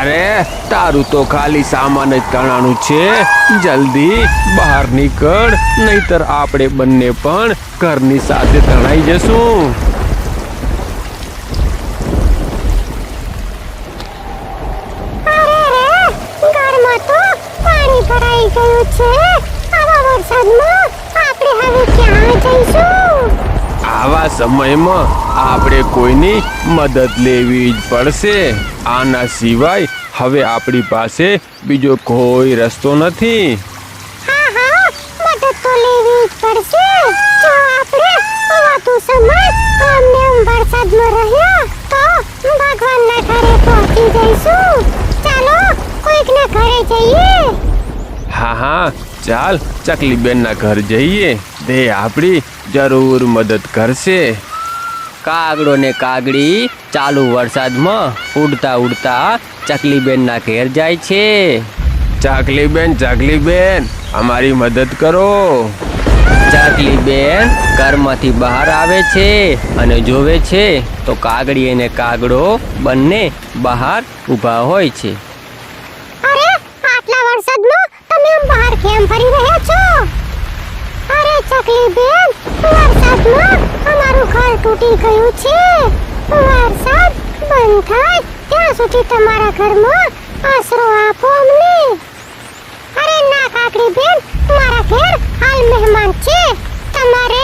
અરે તારું તો ખાલી સામાન જ તણાનું છે. જલ્દી બહાર નીકળ નહીતર આપણે બંને પણ ઘરની સાથે તણાઈ જશું. આવા સમયમાં આપણે કોઈની મદદ લેવી જ પડશે. આના સિવાય હવે આપણી પાસે બીજો કોઈ રસ્તો નથી. હા હા ચાલ ચાલ ચકલીબેનના ઘર જઈએ. તે આપણી જરૂર મદદ કરશે. કાગડો ને કાગડી ચાલુ વરસાદમાં ઉડતા ઉડતા ચકલીબેનના ઘેર જાય છે. ચાકલીબેન ચાકલીબેન અમારી મદદ કરો. ચાકલીબેન ઘરમાંથી બહાર આવે છે અને જોવે છે તો કાગડી અને કાગડો બંને બહાર ઊભા હોય છે. અરે આટલા વરસાદમાં તમે આમ બહાર કેમ ફરી રહ્યા છો? અરે ચકલીબેન વરસાદમાં તૂટી ગયું છે. વરસાદ બંધ થાય ત્યાં સુધી તમારા ઘરમાં આશરો આપો અમને. અરે ના કાકડી બેન મારા ઘેર હાલ મહેમાન છે. તમારે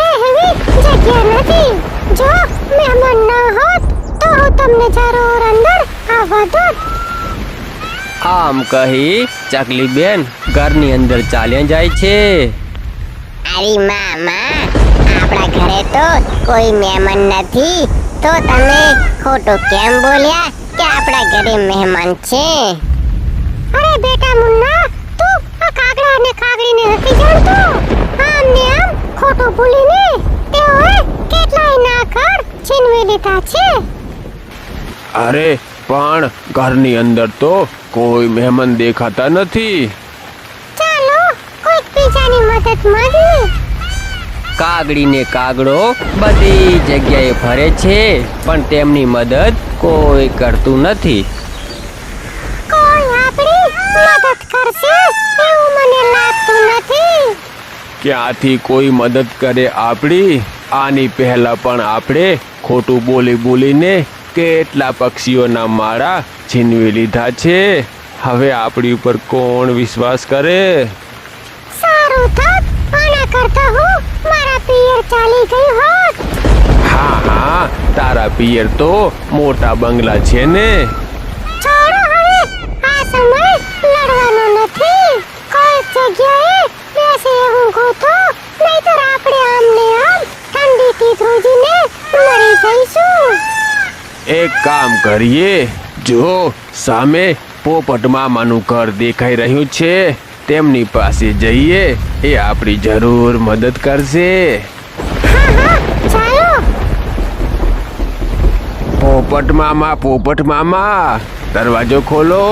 રહેવી જગ્યા નથી. જો મહેમાન ન હોત તો હું તમને જરૂર અંદર આવવા દોત આમ કહી ચકલી બેન ઘરની અંદર ચાલ્યા જાય છે. અરે મામા આપણા ઘરે તો કોઈ મહેમાન નથી. તો તમે ખોટું કેમ બોલ્યા કે આપણા ઘરે મહેમાન છે? અરે બેટા મુન્ના તું આ કાગડા અને કાગડીને નથી જાણતો? આમ ને આમ ખોટું બોલીને તેઓએ કેટલાય ના ઘર છીનવી લીધા છે. અરે પણ ઘરની અંદર તો કોઈ મહેમાન દેખાતા નથી. ચાલો કોઈક બીજાની મદદ માંગીએ. કાગડી ને કાગડો બધી જગ્યાએ ફરે છે પણ તેમની મદદ કોઈ કરતું નથી. કોઈ આપણી મદદ કરશે? એવું મને લાગતું નથી. ક્યાંથી કોઈ મદદ કરે આપણી? આની પહેલા પણ આપણે ખોટું બોલી બોલીને કેટલા પક્ષીઓના માળા છીનવી લીધા છે? હવે આપણી ઉપર કોણ વિશ્વાસ કરે? સારું થાત આના કરતા હું પિયર ચાલી ગઈ હોત. હા હા તારા પિયર તો મોટા બંગલા છે ને. છોડો હવે આ સમય લડવાનો નથી. કોઈ જગ્યાએ બેસે એવું ગોતો નહીતર આપણે આમને આમ ઠંડીથી ધ્રુજીને મરી જઈશું. એક કામ કરીએ જો સામે પોપટ મામાનું ઘર દેખાઈ રહ્યું છે. તેમની પાસે જઈએ એ આપણી જરૂર મદદ કરશે. પોપટ મામા પોપટ મામા દરવાજો ખોલો.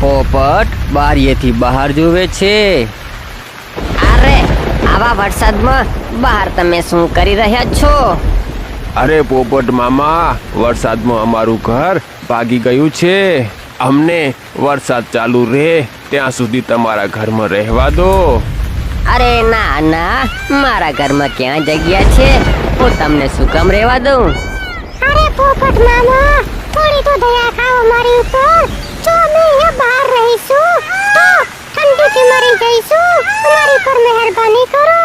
પોપટ બારીએથી બહાર જુએ છે. અરે આવા વરસાદમાં બહાર તમે શું કરી રહ્યા છો? અરે પોપટ મામા વરસાદમાં અમારું ઘર ભાગી ગયું છે. અમને વરસાદ ચાલુ રહે ત્યાં સુધી તમારા ઘરમાં રહેવા દો. અરે ના ના મારા ઘરમાં ક્યાં જગ્યા છે? હું તમને શું કામ રહેવા દઉં. અરે પોપટ મામા થોડી તો દયા ખાઓ મારી ઉપર. જો અમે અહીંયા બહાર રહીશું તો ઠંડીથી મરી જઈશું. અમારી પર મહેરબાની કરો.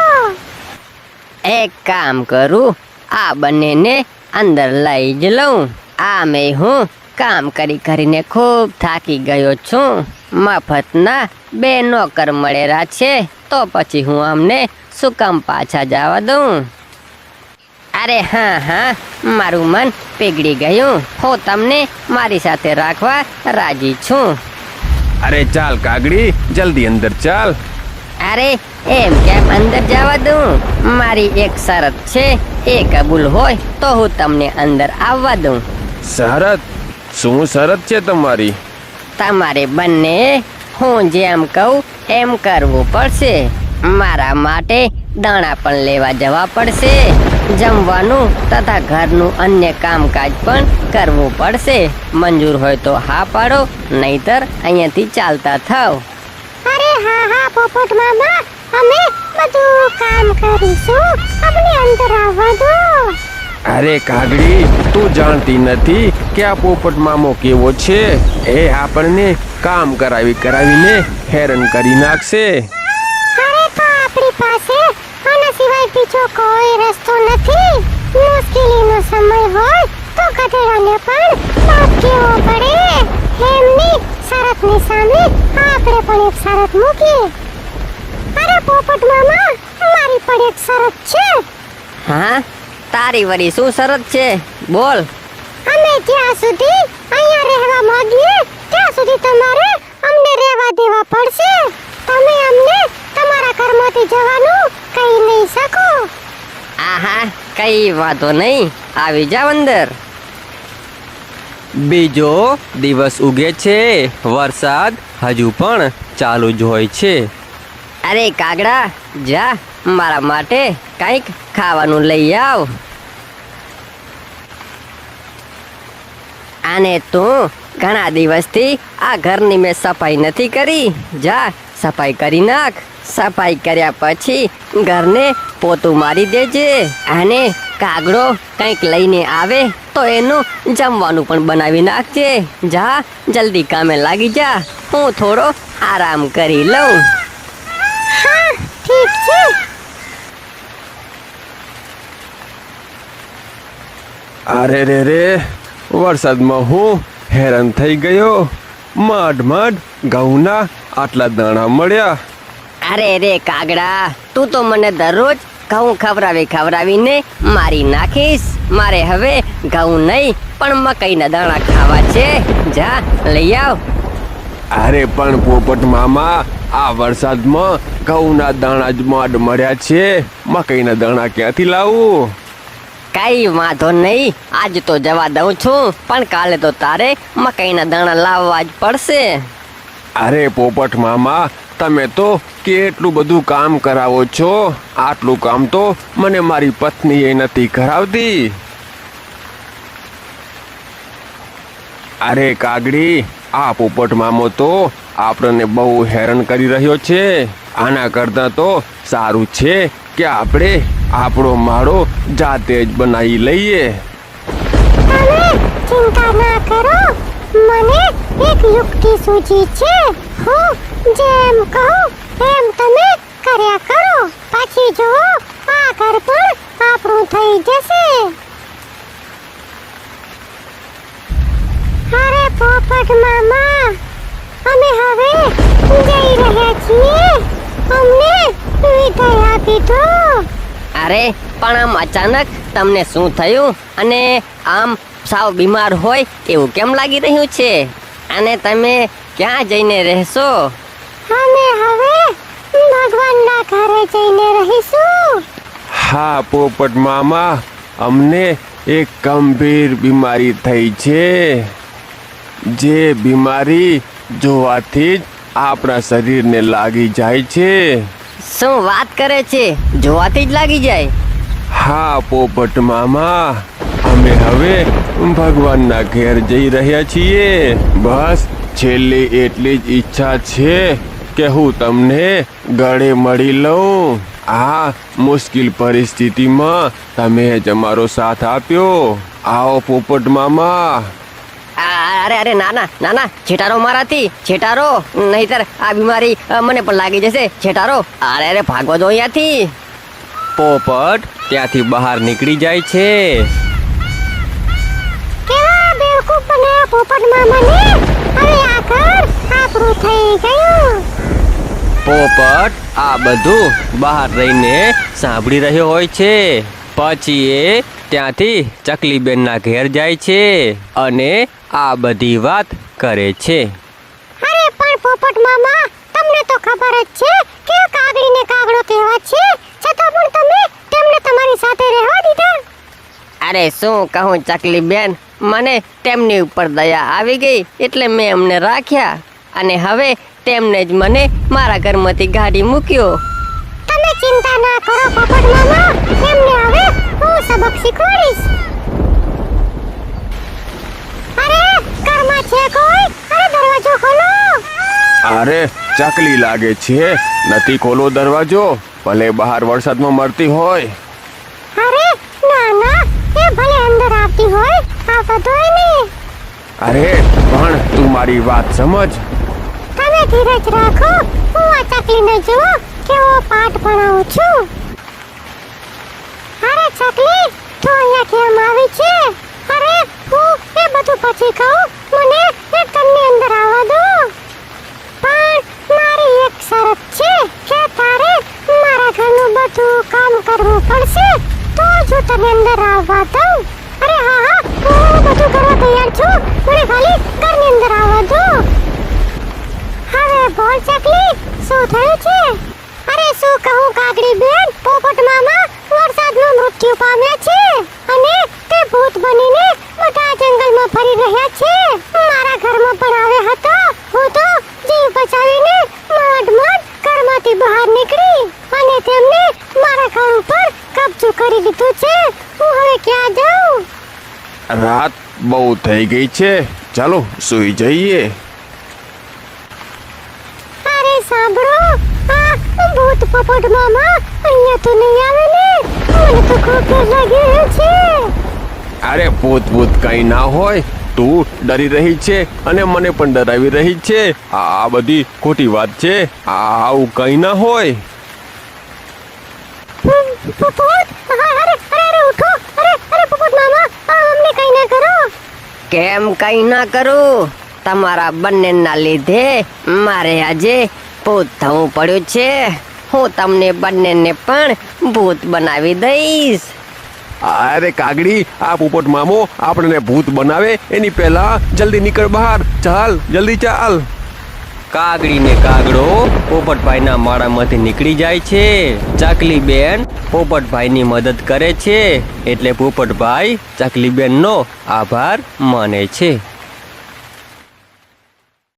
એક કામ કરું આ બંનેને અંદર લઈ જ લઉં. આ મેં હું કામ કરી કરીને ખૂબ થાકી ગયો છું. મફતના બે નોકર મળેલા છે તો પછી હું અમને શું કામ પાછા જવા દઉં? અરે હા હા મારું મન પીગળી ગયું. હું તમને મારી સાથે રાખવા રાજી છું. અરે ચાલ કાગડી જલ્દી અંદર ચાલ. અરે એમ કેમ અંદર જવા દઉં? મારી એક શરત છે એ કબૂલ હોય તો હું તમને અંદર આવવા દઉં. શરત? શું શરત છે તમારી? તમારે બંને હું જેમ કહું એમ કરવું પડશે. મારા માટે દાણા પણ લેવા જવા પડશે. જમવાનું તથા ઘરનું અન્ય કામકાજ પણ કરવું પડશે. મંજૂર હોય તો હા પાડો નહીતર અહીંયાથી ચાલતા થાવ. અરે હા હા પોપટ મામા અમે બધું કામ કરીશું. અમને અંદર આવવા દો. અરે કાગડી તું જાણતી નથી કે આ પોપટ મામો કેવો છે? એ આપણને કામ કરાવી કરાવીને હેરાન કરી નાખશે. અરે તો આપણી પાસે આના સિવાય બીજો કોઈ રસ્તો નથી મુશ્કેલીનો સમય હોય તો ગધેડાને પણ બાપ કેવો પડે? એમની શરતની સામે આપણે પણ એક શરત મૂકી અરે પોપટ મામા મારી પણ એક શરત છે. હા? તારી વળી શું શરત છે? બોલ. અમે જ્યાં સુધી અહીંયા રહેવા માંગીએ ત્યાં સુધી તમારે અમને રહેવા દેવા પડશે. તમે અમને તમારા ઘરમાંથી જવાનું કહી નહીં શકો. આહા કઈ વાંધો નહીં. આવી જાવ અંદર. બીજો દિવસ ઉગે છે. વરસાદ હજુ પણ ચાલુ જ હોય છે. અરે કાગડા, જા, મારા માટે કંઈક ખાવાનું લઈ આવ. અને તું ઘણા દિવસથી આ ઘરની મેં સફાઈ નથી કરી. જા, સફાઈ કરી નાખ. સફાઈ કર્યા પછી ઘરને પોતું મારી દેજે. અને કાગડો કંઈક લઈને આવે તો એનું જમવાનું પણ બનાવી નાખજે. જા, જલ્દી કામે લાગી જા. હું થોડો આરામ કરી લઉં. ઠીક છે અરે રે રે વરસાદમાં હું હેરાન થઈ ગયો. માઢ માઢ ઘઉંના આટલા દાણા મળ્યા. અરે રે કાગડા તું તો મને દરરોજ ઘઉં ખવડાવી ખવડાવીને મારી નાખીશ. મારે હવે ઘઉં નહીં પણ મકાઈના દાણા ખાવા છે. જા લઈ આવ. અરે પણ પોપટ મામા આ વરસાદમાં ઘઉંના દાણા જ માંડ મળ્યા છે. મકઈના દાણા ક્યાંથી લાવું? કઈ વાંધો નહીં. આજ તો જવા દઉં છું. પણ કાલે તો તારે મકઈના દાણા લાવવા જ પડશે. અરે પોપટ મામા તમે તો કેટલું બધું કામ કરાવો છો? આટલું કામ તો મને મારી પત્નીએ નથી કરાવતી. અરે કાગડી આ પોપટ મામો તો આપણને બહુ હેરાન કરી રહ્યો છે. આના કરતાં તો સારું છે કે આપણે આપણો માળો જાતે જ બનાવી લઈએ. ચિંતા ના કરો. મને એક યુક્તિ સૂચી છે. હું જેમ કહું એમ તમે કર્યા કરો. પછી જો આ ઘર પણ આપણું થઈ જશે. અરે પોપટ મામા અમે હવે જઈ રહ્યા છીએ અમને મીઠાઈ આપી તો અરે પણ આમ અચાનક તમને શું થયું? અને આમ સાવ બીમાર હોય એવું કેમ લાગી રહ્યું છે? અને તમે ક્યાં જઈને રહેશો? અમે હવે ભગવાનના ઘરે જઈને રહીશું. હા પોપટ મામા અમને એક ગંભીર બીમારી થઈ છે. જે બીમારી જોવાથી જ આપણા શરીરને લાગી જાય છે. શું વાત કરે છે? જોવાથી જ લાગી જાય. હા પોપટ મામા. અમે હવે ભગવાનના ઘેર જઈ રહ્યા છીએ. બસ છેલ્લી એટલી જ ઈચ્છા છે કે હું તમને ગળે મળી લઉં. આ મુશ્કેલ પરિસ્થિતિમાં તમે જ અમારો સાથ આપ્યો. આવો પોપટ મામા. અરે અરે ના ના ના ના છેટારો મારાથી છેટારો. નહીતર આ બીમારી મને પણ લાગી જશે છેટારો. અરે અરે ભાગવા દો અહીંયાથી. પોપટ ત્યાંથી બહાર નીકળી જાય છે. કેવા બેવકૂફ બનાવ્યા પોપટ મામાને? આ ઘર આપણું થઈ ગયું. પોપટ આ બધું બહાર રહીને સાંભળી રહ્યો હોય છે. પછી એ ત્યાંથી ચકલીબેનના ઘેર જાય છે. અને આ બધી વાત કરે છે. અરે પણ પોપટ મામા તમને તો ખબર જ છે કે કાગડીને કાગડો કહેવા છે? છતાં પણ તમે તેમને તમારી સાથે રહેવા દીધા. અરે શું કહું ચકલી બેન મને તેમની ઉપર દયા આવી ગઈ એટલે મેં એમને રાખ્યા. અને હવે તેમને જ મને મારા ઘરમાંથી ગાડી મૂક્યો. તમે ચિંતા ના કરો પોપટ મામા. એમને હવે હું હું સબક શીખવાડીશ અરે ઘરમાં છે કોઈ અરે દરવાજો ખોલો અરે ચકલી લાગે છે. નથી ખોલો દરવાજો. ભલે બહાર વરસાદમાં મરતી હોય. અરે ના ના એ ભલે અંદર આવતી હોય આવતો તોય નહીં અરે પણ તું મારી વાત સમજ. તમે ધીરજ રાખો હું આ ચકલીને જુઓ કેવો પાઠ ભણાવું છું. અરે ચકલી તું અહીંયા કેમ આવી છે? અરે હું એ બધું પછી કહું મને એ તને અંદર આવવા દો. શરત છે કે તારે મારા ઘરનું બધું કામ કરવું પડશે, તો જો તને અંદર આવવા દઉં. અરે હા હા, હું બધું કરવા તૈયાર છું. મને ખાલી ઘરની અંદર આવવા દો. હવે બોલ ચકલી, શું થયું છે? અરે શું કહું કાગડી બેન, પોપટ મામા વરસાદમાં મૃત્યુ પામ્યા છે અને તે ભૂત બનીને બધા જંગલમાં ફરી રહ્યા છે. મારા ઘરમાં પણ આવ્યા હતા. હું તો જીવ માંડ ઘરમાંથી બહાર નીકળી અને તેમને મારા ઘર ઉપર કબજો કરી લીધો છે. હું હવે ક્યાં જાઉં? રાત બહુ થઈ ગઈ છે. ચાલો સુઈ જઈએ. અરે સાંભળો આ ભૂત પોપટ મામા અહીંયા તો નહીં આવે ને? મને તો ખૂબ ડર લાગી રહ્યો છે. અરે ભૂત ભૂત કઈ ના હોય. તું ડરી રહી છે અને મને પણ ડરાવી રહી છે. આ બધી ખોટી વાત છે. આવું કઈ ના હોય. કેમ કઈ ના કરું? તમારા બંનેના લીધે મારે આજે ભૂત થવું પડ્યું છે. હું તમને બંનેને પણ ભૂત બનાવી દઈશ. અરે કાગડી, આ પોપટ મામો આપણને ભૂત બનાવે. એની પહેલા જલ્દી નીકળ બહાર. ચાલ, જલ્દી ચાલ. કાગડી ને કાગડો પોપટભાઈના માળામાંથી નીકળી જાય છે. ચાકલી બેન પોપટભાઈની મદદ કરે છે. એટલે પોપટભાઈ ચાકલી બેનનો આભાર માને છે.